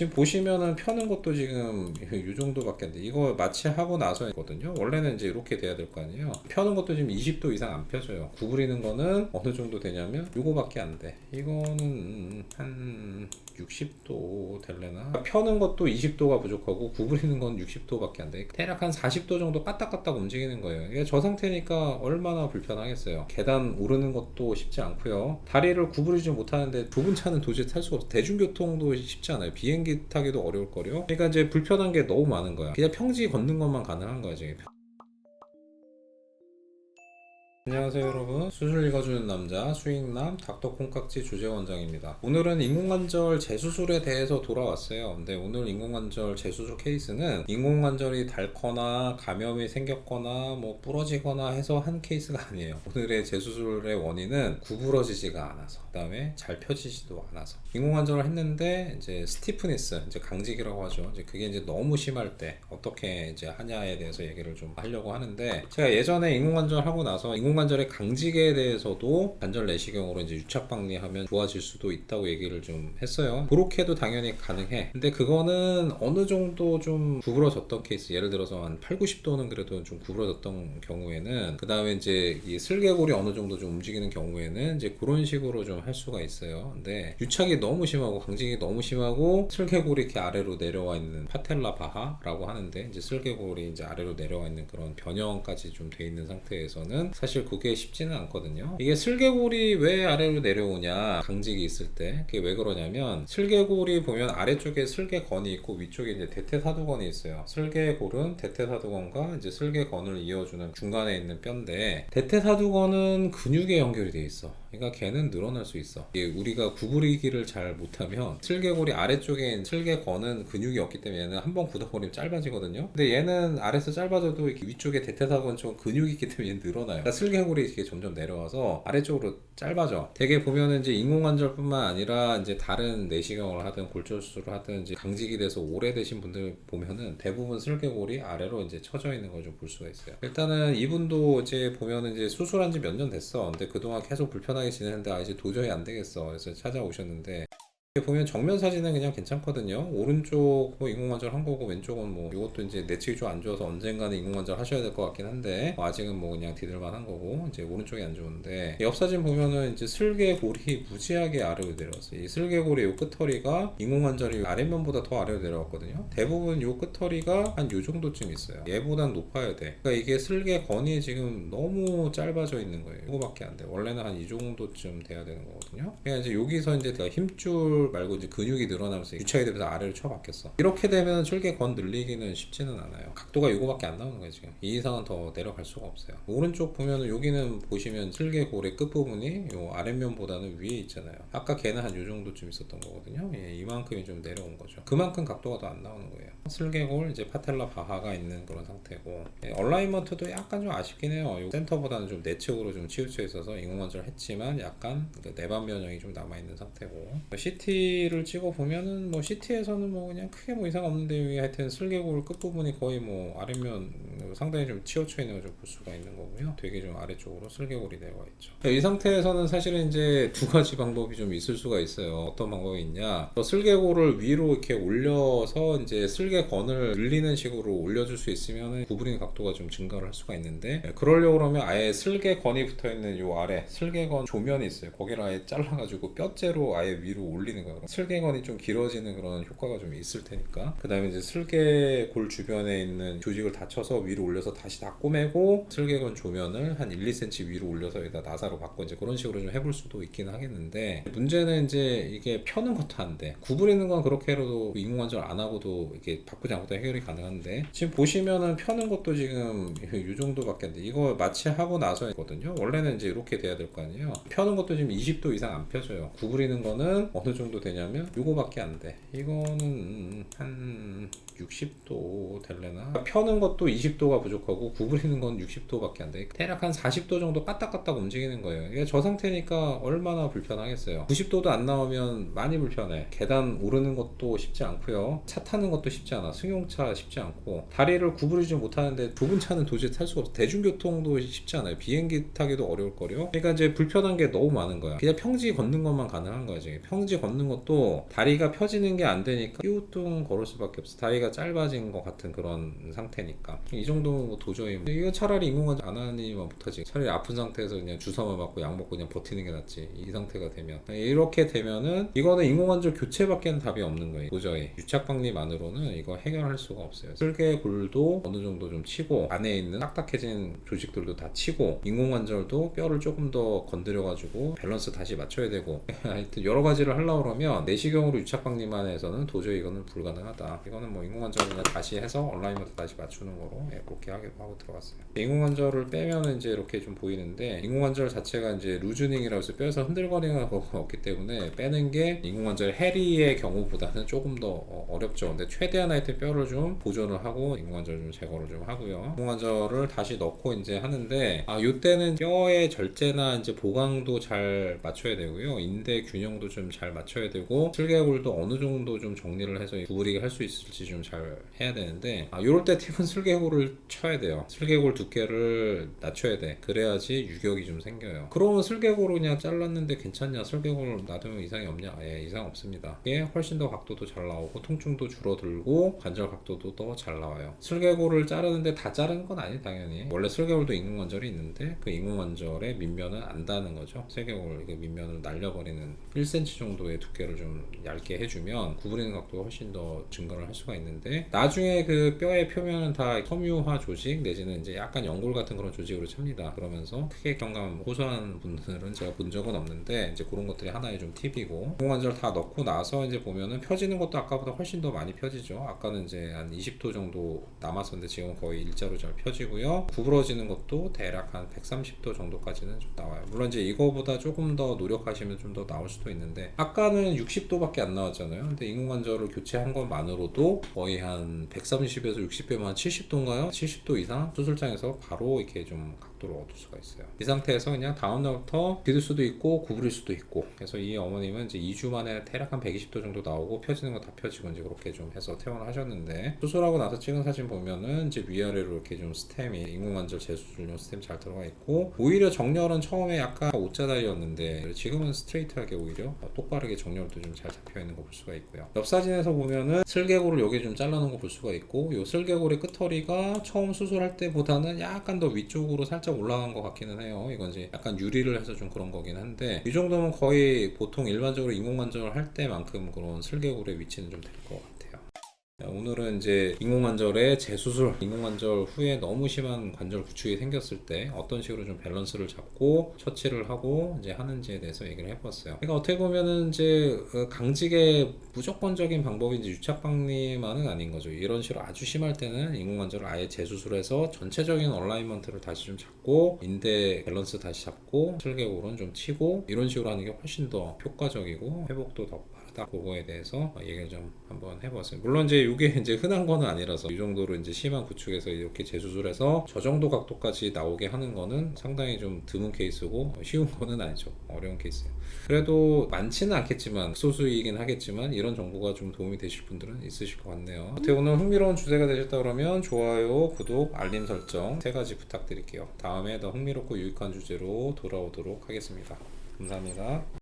지금 보시면은 펴는 것도 지금 이 정도밖에 안 돼. 이거 마취하고 나서거든요. 원래는 이제 이렇게 돼야 될 거 아니에요. 펴는 것도 지금 20도 이상 안 펴져요. 구부리는 거는 어느 정도 되냐면 이거밖에 안 돼. 이거는 한 60도 될래나? 펴는 것도 20도가 부족하고 구부리는 건 60도밖에 안 돼. 대략 한 40도 정도 까딱까딱 움직이는 거예요. 이게 저 상태니까 얼마나 불편하겠어요. 계단 오르는 것도 쉽지 않고요. 다리를 구부리지 못하는데 좁은 차는 도저히 탈 수가 없어. 대중교통도 쉽지 않아요. 비행기 타기도 어려울 거요. 그러니까 이제 불편한 게 너무 많은 거야. 그냥 평지 걷는 것만 가능한 거지. 안녕하세요 여러분. 수술 읽어주는 남자 수익남 닥터 콩깍지 주제 원장입니다. 오늘은 인공관절 재수술에 대해서 돌아왔어요. 근데 오늘 인공관절 재수술 케이스는 인공관절이 닳거나 감염이 생겼거나 뭐 부러지거나 해서 한 케이스가 아니에요. 오늘의 재수술의 원인은 구부러지지가 않아서 그 다음에 잘 펴지지도 않아서. 인공관절을 했는데 이제 스티프니스 이제 강직이라고 하죠. 이제 그게 이제 너무 심할 때 어떻게 이제 하냐에 대해서 얘기를 좀 하려고 하는데 제가 예전에 인공관절 하고 나서 인공관절 의 강직에 대해서도 관절 내시경으로 이제 유착 박리하면 좋아질 수도 있다고 얘기를 좀 했어요. 그렇게도 당연히 가능해. 근데 그거는 어느 정도 좀 구부러졌던 케이스, 예를 들어서 한 8, 90도는 그래도 좀 구부러졌던 경우에는 그 다음에 이제 이 슬개골이 어느 정도 좀 움직이는 경우에는 이제 그런 식으로 좀 할 수가 있어요. 근데 유착이 너무 심하고 강직이 너무 심하고 슬개골이 이렇게 아래로 내려와 있는 파텔라 바하라고 하는데 이제 슬개골이 이제 아래로 내려와 있는 그런 변형까지 좀 돼 있는 상태에서는 사실 그게 쉽지는 않거든요. 이게 슬개골이 왜 아래로 내려오냐 강직이 있을 때 그게 왜 그러냐면 슬개골이 보면 아래쪽에 슬개건이 있고 위쪽에 이제 대퇴사두건이 있어요. 슬개골은 대퇴사두건과 이제 슬개건을 이어주는 중간에 있는 뼈인데 대퇴사두건은 근육에 연결이 돼 있어. 그러니까 걔는 늘어날 수 있어. 우리가 구부리기를 잘 못하면 슬개골이 아래쪽에 슬개건은 근육이 없기 때문에 얘는 한 번 굳어버리면 짧아지거든요. 근데 얘는 아래서 짧아져도 위쪽에 대퇴사두건 쪽 근육이 있기 때문에 얘는 늘어나요. 그러니까 슬개골이 이렇게 점점 내려와서 아래쪽으로 짧아져. 되게 보면은 이제 인공관절뿐만 아니라 이제 다른 내시경을 하든 골절 수술을 하든 이제 강직이 돼서 오래되신 분들 보면은 대부분 슬개골이 아래로 이제 처져 있는 걸 좀 볼 수가 있어요. 일단은 이분도 이제 보면은 이제 수술한 지 몇 년 됐어. 근데 그동안 계속 불편하게 지내는데 아 이제 도저히 안 되겠어. 그래서 찾아오셨는데 보면 정면 사진은 그냥 괜찮거든요. 오른쪽 뭐 인공관절 한 거고 왼쪽은 뭐 이것도 이제 내측이 좀 안 좋아서 언젠가는 인공관절 하셔야 될 것 같긴 한데 뭐 아직은 뭐 그냥 디들만 한 거고 이제 오른쪽이 안 좋은데 옆 사진 보면은 이제 슬개골이 무지하게 아래로 내려왔어요. 이 슬개골의 요 끝허리가 인공관절이 아랫면보다 더 아래로 내려왔거든요. 대부분 요 끝허리가 한 요 정도쯤 있어요. 얘보단 높아야 돼. 그러니까 이게 슬개건이 지금 너무 짧아져 있는 거예요. 이거밖에 안 돼. 원래는 한 이 정도쯤 돼야 되는 거거든요. 그러니까 이제 여기서 이제 힘줄 말고 이제 근육이 늘어나면서 유착이 되면서 아래로 쳐박혔어. 이렇게 되면 슬개건 늘리기는 쉽지는 않아요. 각도가 이거밖에 안 나오는 거예요 지금. 이 이상은 더 내려갈 수가 없어요. 오른쪽 보면은 여기는 보시면 슬개골의 끝 부분이 요 아랫면보다는 위에 있잖아요. 아까 걔는 한 요 정도쯤 있었던 거거든요. 예, 이만큼이 좀 내려온 거죠. 그만큼 각도가 더 안 나오는 거예요. 슬개골 이제 파텔라 바하가 있는 그런 상태고 예, 얼라이먼트도 약간 좀 아쉽긴 해요. 요 센터보다는 좀 내측으로 좀 치우쳐 있어서 인공관절 했지만 약간 그 내반 변형이 좀 남아 있는 상태고 CT 를 찍어 보면은 뭐 CT에서는 뭐 그냥 크게 뭐 이상 없는데 하여튼 슬개골 끝 부분이 거의 뭐 아랫면 상당히 좀 치우쳐 있는 걸좀볼 수가 있는 거고요. 되게 좀 아래쪽으로 슬개골이 내려와 있죠. 이 상태에서는 사실은 이제 두 가지 방법이 좀 있을 수가 있어요. 어떤 방법이 있냐? 또 슬개골을 위로 이렇게 올려서 이제 슬개건을 늘리는 식으로 올려줄 수 있으면 구부리는 각도가 좀 증가를 할 수가 있는데 예, 그러려고 그러면 아예 슬개건이 붙어 있는 요 아래 슬개건 조면이 있어요. 거기를 아예 잘라가지고 뼈째로 아예 위로 올리는 거예요. 슬개건이 좀 길어지는 그런 효과가 좀 있을 테니까. 그 다음에 이제 슬개골 주변에 있는 조직을 다쳐서 위로 올려서 다시 다 꼬매고 슬개건 조면을 한 1, 2cm 위로 올려서 여기다 나사로 바꿔 이제 그런 식으로 좀 해볼 수도 있긴 하겠는데 문제는 이제 이게 펴는 것도 안 돼. 구부리는 건 그렇게 해도 인공관절 안 하고도 이렇게 바꾸지 않고도 해결이 가능한데 지금 보시면은 펴는 것도 지금 이 정도밖에 안 돼. 이거 마취하고 나서거든요. 원래는 이제 이렇게 돼야 될 거 아니에요. 펴는 것도 지금 20도 이상 안 펴져요. 구부리는 거는 어느 정도 되냐면 이거밖에 안 돼. 이거는 한 60도 될래나? 펴는 것도 20도가 부족하고 구부리는 건 60도밖에 안 돼. 대략 한 40도 정도 까딱까딱 움직이는 거예요. 이게 저 상태니까 얼마나 불편하겠어요. 90도도 안 나오면 많이 불편해. 계단 오르는 것도 쉽지 않고요. 차 타는 것도 쉽지 않아. 승용차 쉽지 않고 다리를 구부리지 못하는데 좁은 차는 도저히 탈 수가 없어. 대중교통도 쉽지 않아요. 비행기 타기도 어려울 거요. 그러니까 이제 불편한 게 너무 많은 거야. 그냥 평지 걷는 것만 가능한 거지. 평지 걷는 것도 다리가 펴지는 게 안 되니까 띄우뚱 걸을 수밖에 없어. 다리가 짧아진 것 같은 그런 상태니까. 이 정도면 뭐 도저히 뭐. 이거 차라리 인공관절 안 하니만 못하지. 차라리 아픈 상태에서 그냥 주사만 맞고 약 먹고 그냥 버티는 게 낫지. 이 상태가 되면. 이렇게 되면은 이거는 인공관절 교체밖에는 답이 없는 거예요. 도저히. 유착박리만으로는 이거 해결할 수가 없어요. 슬개골도 어느 정도 좀 치고 안에 있는 딱딱해진 조직들도 다 치고 인공관절도 뼈를 조금 더 건드려 가지고 밸런스 다시 맞춰야 되고 하여튼 여러 가지를 하려고 그러면 내시경으로 유착박리만 해서는 도저히 이거는 불가능하다. 이거는 뭐 인공관절 그냥 다시 해서 얼라이먼트 다시 맞추는 거로 예, 그렇게 하기도 하고 들어갔어요. 인공관절을 빼면은 이제 이렇게 좀 보이는데 인공관절 자체가 이제 루즈닝이라고 해서 뼈에서 흔들거리는 거가 없기 때문에 빼는 게 인공관절 해리의 경우보다는 조금 더 어, 어렵죠. 근데 최대한 하여튼 뼈를 좀 보존을 하고 인공관절 좀 제거를 좀 하고요. 인공관절을 다시 넣고 이제 하는데 아 요때는 뼈의 절제나 이제 보강도 잘 맞춰야 되고요. 인대 균형도 좀 잘 맞춰야 되고 슬개골도 어느 정도 좀 정리를 해서 구부리게 할 수 있을지 좀잘 해야 되는데 아 요럴 때 팁은 슬개골을 쳐야 돼요. 슬개골 두께를 낮춰야 돼. 그래야지 유격이 좀 생겨요. 그러면 슬개골을 그냥 잘랐는데 괜찮냐? 슬개골 놔두면 이상이 없냐? 예, 이상 없습니다. 이게 훨씬 더 각도도 잘 나오고 통증도 줄어들고 관절 각도도 더 잘 나와요. 슬개골을 자르는데 다 자르는 건 아니 당연히. 원래 슬개골도 인공관절이 있는데 그 인공관절의 밑면은 안 닿는 거죠. 슬개골 이거 밑면을 날려버리는 1cm 정도의 두께를 좀 얇게 해주면 구부리는 각도가 훨씬 더 증가를 할 수가 있는 데 나중에 그 뼈의 표면은 다 섬유화 조직 내지는 이제 약간 연골 같은 그런 조직으로 찹니다. 그러면서 크게 경감 호소하는 분들은 제가 본 적은 없는데 이제 그런 것들이 하나의 좀 팁이고 인공관절 다 넣고 나서 이제 보면은 펴지는 것도 아까보다 훨씬 더 많이 펴지죠. 아까는 이제 한 20도 정도 남았었는데 지금 거의 일자로 잘 펴지고요. 구부러지는 것도 대략 한 130도 정도까지는 좀 나와요. 물론 이제 이거보다 조금 더 노력하시면 좀 더 나올 수도 있는데 아까는 60도밖에 안 나왔잖아요. 근데 인공관절을 교체한 것만으로도 거의 한 130에서 60배만 한 70도인가요? 70도 이상 수술장에서 바로 이렇게 좀 각도를 얻을 수가 있어요. 이 상태에서 그냥 다음 날부터 디딜 수도 있고 구부릴 수도 있고 그래서 이 어머님은 이제 2주 만에 대략 한 120도 정도 나오고 펴지는 거 다 펴지고 이제 그렇게 좀 해서 퇴원을 하셨는데 수술하고 나서 찍은 사진 보면은 이제 위아래로 이렇게 좀 스템이 인공관절 재수술용 스템 잘 들어가 있고 오히려 정렬은 처음에 약간 오짜다리였는데 지금은 스트레이트하게 오히려 똑바르게 정렬도 좀 잘 잡혀 있는 거 볼 수가 있고요. 옆 사진에서 보면은 슬개골을 여기 좀 잘라놓은 거 볼 수가 있고 요 슬개골의 끝허리가 처음 수술할 때보다는 약간 더 위쪽으로 살짝 올라간 것 같기는 해요. 이건 이제 약간 유리를 해서 좀 그런 거긴 한데 이 정도면 거의 보통 일반적으로 인공관절 할 때만큼 그런 슬개골의 위치는 좀 될 것 같아요. 자, 오늘은 이제 인공관절의 재수술, 인공관절 후에 너무 심한 관절 구축이 생겼을 때 어떤 식으로 좀 밸런스를 잡고 처치를 하고 이제 하는지에 대해서 얘기를 해봤어요. 그러니까 어떻게 보면은 이제 어, 강직의 무조건적인 방법이 이제 유착박리만은 아닌 거죠. 이런 식으로 아주 심할 때는 인공관절을 아예 재수술해서 전체적인 얼라이먼트를 다시 좀 잡고 인대 밸런스 다시 잡고 슬개골은 좀 치고 이런 식으로 하는 게 훨씬 더 효과적이고 회복도 더 빠르다. 그거에 대해서 얘기를 좀 한번 해봤어요. 물론 이제 이게 이제 흔한 거는 아니라서 이 정도로 이제 심한 구축에서 이렇게 재수술해서 저 정도 각도까지 나오게 하는 거는 상당히 좀 드문 케이스고 쉬운 거는 아니죠. 어려운 케이스예요. 그래도 많지는 않겠지만 소수이긴 하겠지만 이런 정보가 좀 도움이 되실 분들은 있으실 것 같네요. 어떻게 오늘 흥미로운 주제가 되셨다 그러면 좋아요, 구독, 알림 설정 세 가지 부탁드릴게요. 다음에 더 흥미롭고 유익한 주제로 돌아오도록 하겠습니다. 감사합니다.